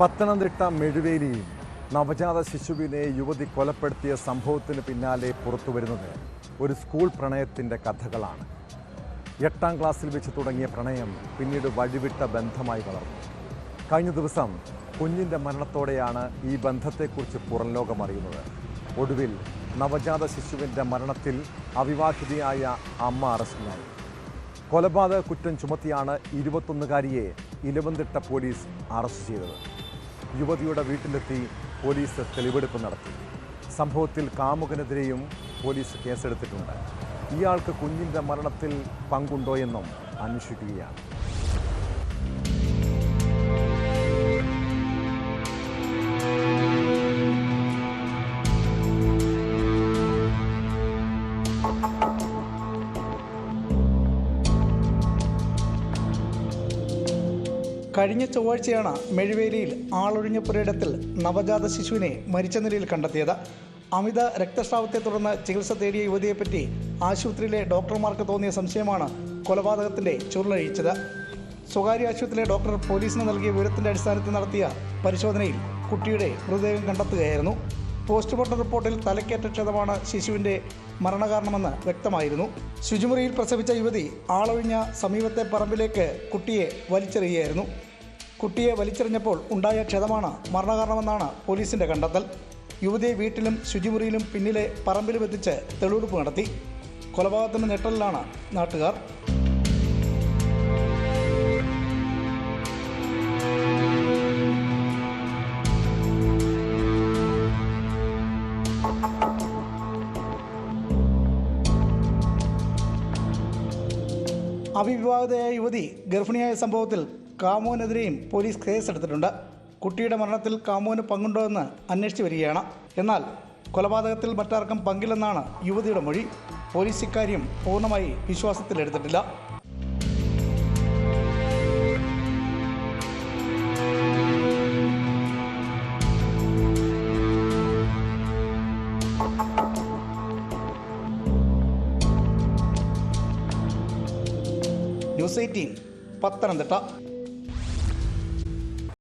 പത്തനംതിട്ട മെഴുവേലിയിൽ നവജാത ശിശുവിനെ യുവതി കൊലപ്പെടുത്തിയ സംഭവത്തിന് പിന്നാലെ പുറത്തുവരുന്നത് ഒരു സ്കൂൾ പ്രണയത്തിന്റെ കഥകളാണ്. എട്ടാം ക്ലാസ്സിൽ വെച്ച് തുടങ്ങിയ പ്രണയം പിന്നീട് വഴിവിട്ട ബന്ധമായി വളർന്നു. കഴിഞ്ഞ ദിവസം കുഞ്ഞിന്റെ മരണത്തോടെയാണ് ഈ ബന്ധത്തെക്കുറിച്ച് പുറംലോകം അറിയുന്നത്. ഒടുവിൽ നവജാത ശിശുവിന്റെ മരണത്തിൽ അവിവാഹിതയായ അമ്മ അറസ്റ്റിലായി. കൊലപാതക കുറ്റം ചുമത്തിയാണ് ഇരുപത്തൊന്നുകാരിയെ ഇലവന്തിട്ട പോലീസ് അറസ്റ്റ് ചെയ്തത്. യുവതിയുടെ വീട്ടിലെത്തി പോലീസ് തെളിവെടുപ്പ് നടത്തി. സംഭവത്തിൽ കാമുകനെതിരെയും പോലീസ് കേസെടുത്തിട്ടുണ്ട്. ഇയാൾക്ക് കുഞ്ഞിന്റെ മരണത്തിൽ പങ്കുണ്ടോ എന്നും അന്വേഷിക്കുകയാണ്. കഴിഞ്ഞ ചൊവ്വാഴ്ചയാണ് മെഴുവേലിയിൽ ആളൊഴിഞ്ഞ പുരയിടത്തിൽ നവജാത ശിശുവിനെ മരിച്ച നിലയിൽ കണ്ടെത്തിയത്. അമിത രക്തസ്രാവത്തെ തുടർന്ന് ചികിത്സ തേടിയ യുവതിയെപ്പറ്റി ആശുപത്രിയിലെ ഡോക്ടർമാർക്ക് തോന്നിയ സംശയമാണ് കൊലപാതകത്തിന്റെ ചുരുളഴിച്ചത്. സ്വകാര്യ ആശുപത്രിയിലെ ഡോക്ടർ പോലീസിന് നൽകിയ വിവരത്തിന്റെ അടിസ്ഥാനത്തിൽ നടത്തിയ പരിശോധനയിൽ കുട്ടിയുടെ മൃതദേഹം കണ്ടെത്തുകയായിരുന്നു. പോസ്റ്റ്മോർട്ടം റിപ്പോർട്ടിൽ തലക്കേറ്റ ക്ഷതമാണ് ശിശുവിന്റെ മരണകാരണമെന്ന് വ്യക്തമായിരുന്നു. ശുചിമുറിയിൽ പ്രസവിച്ച യുവതി ആളൊഴിഞ്ഞ സമീപത്തെ പറമ്പിലേക്ക് കുട്ടിയെ വലിച്ചെറിയുകയായിരുന്നു. കുട്ടിയെ വലിച്ചെറിഞ്ഞപ്പോൾ ഉണ്ടായ ക്ഷതമാണ് മരണകാരണമെന്നാണ് പോലീസിന്റെ കണ്ടെത്തൽ. യുവതിയെ വീട്ടിലും ശുചിമുറിയിലും പിന്നിലെ പറമ്പിലും എത്തിച്ച് തെളിവെടുപ്പ് നടത്തി. കൊലപാതകത്തിന് ഞെട്ടലിലാണ് നാട്ടുകാർ. അവിവാഹിതയായ യുവതി ഗർഭിണിയായ സംഭവത്തിൽ കാമുവിനെതിരെയും പോലീസ് കേസെടുത്തിട്ടുണ്ട്. കുട്ടിയുടെ മരണത്തിൽ കാമുവിന് പങ്കുണ്ടോ എന്ന് അന്വേഷിച്ചു വരികയാണ്. എന്നാൽ കൊലപാതകത്തിൽ മറ്റാർക്കും പങ്കില്ലെന്നാണ് യുവതിയുടെ മൊഴി. പോലീസ് ഇക്കാര്യം പൂർണമായി വിശ്വാസത്തിലെടുത്തിട്ടില്ല. News eighteen Pathanamthitta.